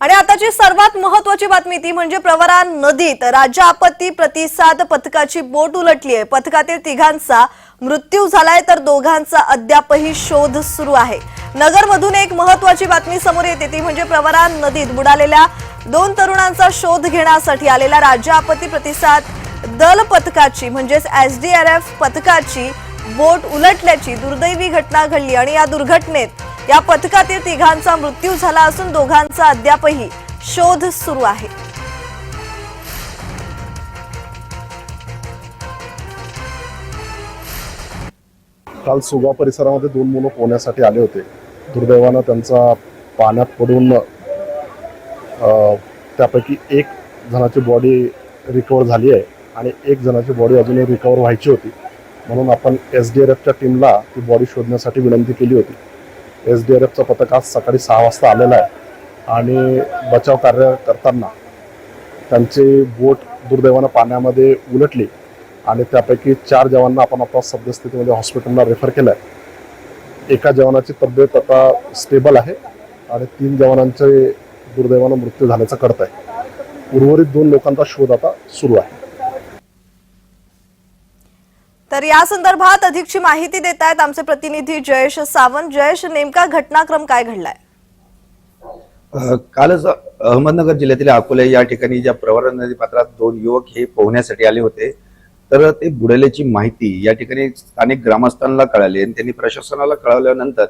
आणि आताची सर्वात महत्वाची बातमी ती म्हणजे प्रवरा नदीत राज्य आपत्ती प्रतिसाद पथकाची बोट उलटली आहे पथकातील तिघांचा मृत्यू झालाय तर दोघांचा अद्यापही शोध सुरू आहे. नगरमधून एक महत्वाची बातमी समोर येते ती म्हणजे प्रवरा नदीत बुडालेल्या दोन तरुणांचा शोध घेण्यासाठी आलेल्या राज्य आपत्ती प्रतिसाद दल पथकाची म्हणजेच एसडीआरएफ पथकाची बोट उलटल्याची दुर्दैवी घटना घडली. आणि या दुर्घटनेत या पथकातील तिघांचा मृत्यू झाला असून दोघांचा अद्यापही शोध सुरू आहे. काल सुगा परिसरामध्ये दोन मुलं पोहण्यासाठी आले होते. दुर्दैवानं त्यांचा पाण्यात पडून त्यापैकी एक जणाची बॉडी रिकवर झाली आहे आणि एक जणाची बॉडी अजूनही रिकवर व्हायची होती. म्हणून आपण एस डी आर एफच्या टीमला ती बॉडी शोधण्यासाठी विनंती केली होती. एस डी आर एफचं पथक आज सकाळी सहा वाजता आलेलं आहे. आणि बचाव कार्य करताना त्यांची बोट दुर्दैवानं पाण्यामध्ये उलटली आणि त्यापैकी चार जवानांना आपण आता सद्यस्थितीमध्ये हॉस्पिटलला रेफर केलं आहे एका जवानाची तब्येत आता स्टेबल आहे आणि तीन जवानांचे दुर्दैवानं मृत्यू झाल्याचं कळत आहे उर्वरित दोन लोकांचा शोध आता सुरू आहे. तर या संदर्भात अधिकची माहिती देत आहेत आमचे प्रतिनिधी जयेश सावंत. जयेश नेमका घटनाक्रम काय घडलाय? कालच अहमदनगर जिल्ह्यातील अकोले या ठिकाणी ज्या प्रवरा नदी पात्रात दोन युवक हे पोहण्यासाठी आले होते तर ते बुडाल्याची माहिती या ठिकाणी स्थानिक ग्रामस्थांना कळाली आणि त्यांनी प्रशासनाला कळवल्यानंतर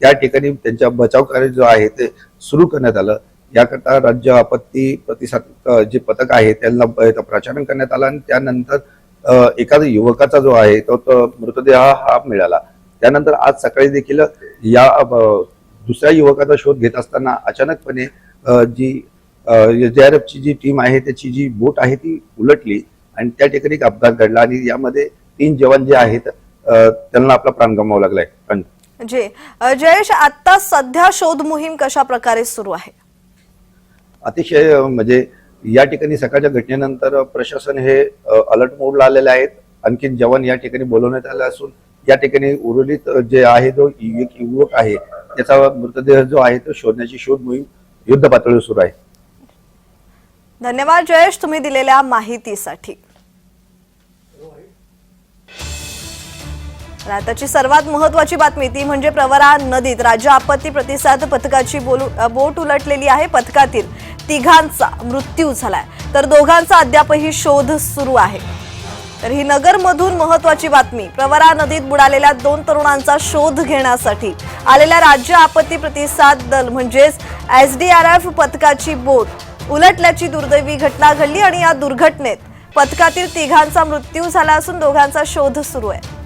त्या ठिकाणी त्यांच्या बचाव कार्य जो आहे ते सुरू करण्यात आलं. याकरता राज्य आपत्ती प्रतिसाद जे पथक आहे त्यांना प्रचारण करण्यात आलं आणि त्यानंतर अ, एखाद्या युवकाचा जो आहे तो तो मृतदेह हा मिळाला. त्यानंतर आज सकाळी देखील या दुसऱ्या युवकाचा शोध घेत असताना अचानकपणे जी एफ ची जी टीम आहे त्याची जी बोट आहे ती उलटली आणि त्या ठिकाणी एक अपघात घडला आणि यामध्ये तीन जवान जे आहेत त्यांना आपला प्राण गमावा लागलाय. जे. जयेश आता सध्या शोध मोहीम कशा प्रकारे सुरू आहे? अतिशय म्हणजे या ठिकाणी सकाळच्या घटनेनंतर प्रशासन हे अलर्ट मोडला आलेले आहेत. आणखीन जवान या ठिकाणी बोलवण्यात आले असून या ठिकाणी उर्वरित जे आहे जो एक युवक आहे त्याचा मृतदेह जो आहे तो शोधण्याची शोध मोहीम युद्ध पातळीवर सुरू आहे. धन्यवाद जयेश तुम्ही दिलेल्या माहितीसाठी. आताची सर्वात महत्वाची बातमी ती म्हणजे प्रवरा नदीत राज्य आपत्ती प्रतिसाद पथकाची बोलू बोट उलटलेली आहे. पथकातील तिघांचा मृत्यू झालाय. तर दोघांचा अद्यापही शोध सुरू आहे. तर ही नगरमधून महत्वाची बातमी प्रवरा नदीत बुडालेल्या दोन तरुणांचा शोध घेण्यासाठी आलेल्या राज्य आपत्ती प्रतिसाद दल म्हणजेच एसडीआरएफ पथकाची बोट उलटल्याची दुर्दैवी घटना घडली आणि या दुर्घटनेत पथकातील तिघांचा मृत्यू झाला असून दोघांचा शोध सुरू आहे.